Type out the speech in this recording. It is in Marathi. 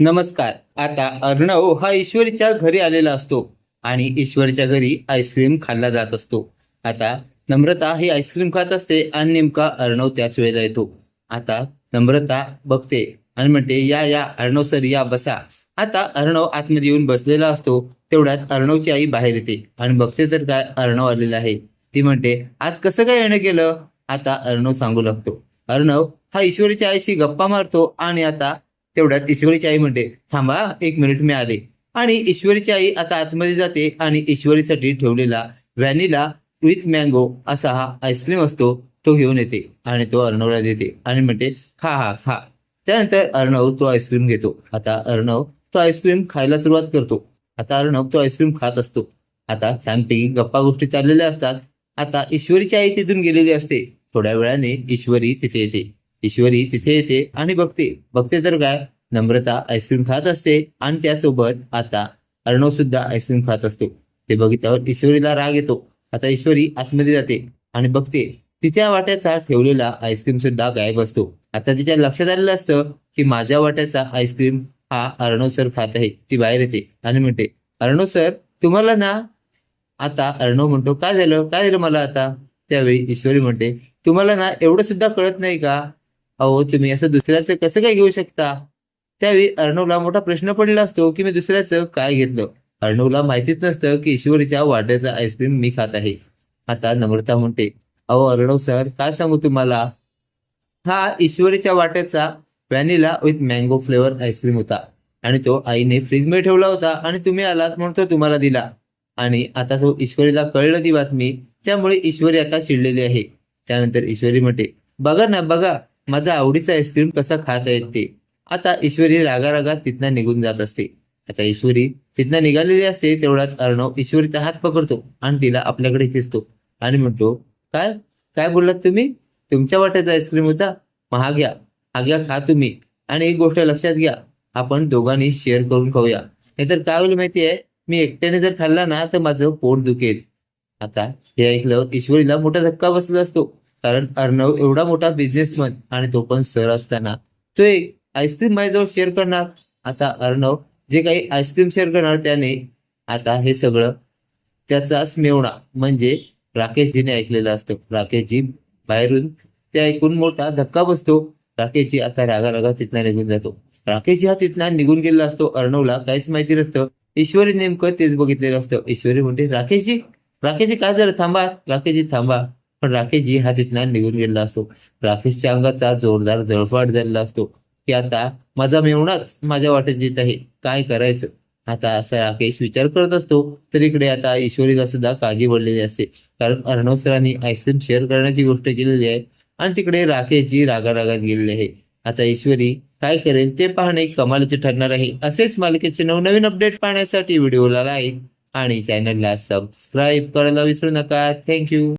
नमस्कार. आता अर्णव हा ईश्वरीच्या घरी आलेला असतो आणि ईश्वरीच्या घरी आईस्क्रीम खाल्ला जात असतो. आता नम्रता ही आईस्क्रीम खात असते आणि नेमका अर्णव त्याच वेळेला येतो. आता नम्रता बघते आणि म्हणते या या अर्णव सर या बसा. आता अर्णव आतमध्ये येऊन बसलेला असतो. तेवढ्यात अर्णवची आई बाहेर येते आणि बघते तर काय अर्णव आलेला आहे. ती म्हणते आज कसं काय येणं केलं? आता अर्णव सांगू लागतो. अर्णव हा ईश्वरीच्या आईशी गप्पा मारतो आणि आता तेवढ्यात ईश्वरीची आई म्हणते थांबा एक मिनिट मी आले. आणि ईश्वरीची आई आता आतमध्ये जाते आणि ईश्वरीसाठी ठेवलेला व्हॅनिला विथ मँगो असा हा आईस्क्रीम असतो तो घेऊन येते आणि तो अर्णवला देते आणि म्हणते खा हा खा. त्यानंतर अर्णव तो आईस्क्रीम घेतो. आता अर्णव तो आईस्क्रीम खायला सुरुवात करतो. आता अर्णव तो आईस्क्रीम खात असतो. आता छानपैकी गप्पा गोष्टी चाललेल्या असतात. आता ईश्वरीची आई तिथून गेलेली असते. थोड्या वेळाने ईश्वरी तिथे येते. ईश्वरी तिथे येते आणि बघते. बघते तर काय नम्रता आईस्क्रीम खात असते आणि त्यासोबत आता अर्णव सुद्धा आईस्क्रीम खात असतो. ते बघितल्यावर ईश्वरीला राग येतो. आता ईश्वरी आतमध्ये जाते आणि बघते तिच्या वाट्याचा ठेवलेला आईस्क्रीम सुद्धा गायब असतो. आता तिच्या लक्षात आलेलं असतं की माझ्या वाट्याचा आईस्क्रीम हा अर्णव सर खात आहे. ती बाहेर येते आणि म्हणते अर्णव सर तुम्हाला ना आता अर्णव म्हणतो काय झालं? काय झालं मला आता? त्यावेळी ईश्वरी म्हणते तुम्हाला ना एवढं सुद्धा कळत नाही का? अहो तुम्ही असं दुसऱ्याचं कसं काय घेऊ शकता? त्यावेळी अर्णवला मोठा प्रश्न पडला असतो की मी दुसऱ्याचं काय घेतलं? अर्णवला माहितीच नसतं की ईश्वरीच्या वाट्याचा आईस्क्रीम मी खात आहे. आता नम्रता म्हणते अहो अर्णव सर काय सांगू तुम्हाला? हा ईश्वरीच्या वाट्याचा vanilla with mango flavour ice cream होता आणि तो आईने फ्रीजमध्ये ठेवला होता आणि तुम्ही आलात म्हणून तो तुम्हाला दिला. आणि आता तो ईश्वरीला कळलं ती बातमी त्यामुळे ईश्वरी आता चिडलेली आहे. त्यानंतर ईश्वरी म्हणते बघा ना बघा माझा आवडीचा आईस्क्रीम कसा खाता येत? ते आता ईश्वरी रागारागा तिथनं निघून जात असते. आता ईश्वरी तिथनं निघालेली असते तेवढ्यात अर्णव ईश्वरीचा हात पकडतो आणि तिला आपल्याकडे खेचतो आणि म्हणतो काय? काय बोललात तुम्ही? तुमच्या वाट्याचा आईस्क्रीम होता? मग हा घ्या हा घ्या खा तुम्ही. आणि एक गोष्ट लक्षात घ्या आपण दोघांनी शेअर करून खाऊया. नाहीतर काय होईल माहिती आहे? मी एकट्याने जर खाल्ला ना तर माझं पोट दुखेल. आता हे ऐकल्यावर ईश्वरीला मोठा धक्का बसला असतो. कारण अर्णव एवढा मोठा बिझनेसमॅन आणि तो पण सर असताना. तो एक आईस्क्रीम माझ्याजवळ शेअर करणार. आता अर्णव जे काही आईस्क्रीम शेअर करणार त्याने आता हे सगळं त्याचाच मेवणा. म्हणजे राकेशजीने ऐकलेलं असतं. राकेशजी बाहेरून ते ऐकून मोठा धक्का बसतो. राकेशजी आता रागा रागा तिथनं निघून जातो. राकेशजी हा तिथनं निघून गेलेला असतो. अर्णवला काहीच माहिती नसतं. ईश्वरी नेमकं तेच बघितलेलं असतं. ईश्वरी म्हणते राकेशजी राकेशजी काय झालं? थांबा. राकेशजी थांबा. पण राकेशजी हा तिथनं निघून गेलेला असतो. राकेशच्या अंगाचा जोरदार जळपाट झालेला असतो. की आता माझा मेवणाच माझ्या वाटेत येत आहे. काय करायचं? आता असा राकेश विचार करत असतो. तर इकडे आता ईश्वरीला सुद्धा काळजी पडलेली असते. कारण अर्णव सरांनी आईस्क्रीम शेअर करण्याची गोष्ट केलेली आहे. आणि तिकडे राकेशजी रागा रागात गेलेली आहे. आता ईश्वरी काय करेल ते पाहणे कमालीचे ठरणार आहे. असेच मालिकेचे नवनवीन अपडेट पाहण्यासाठी व्हिडिओला लाईक आणि चॅनलला सबस्क्राईब करायला विसरू नका. थँक्यू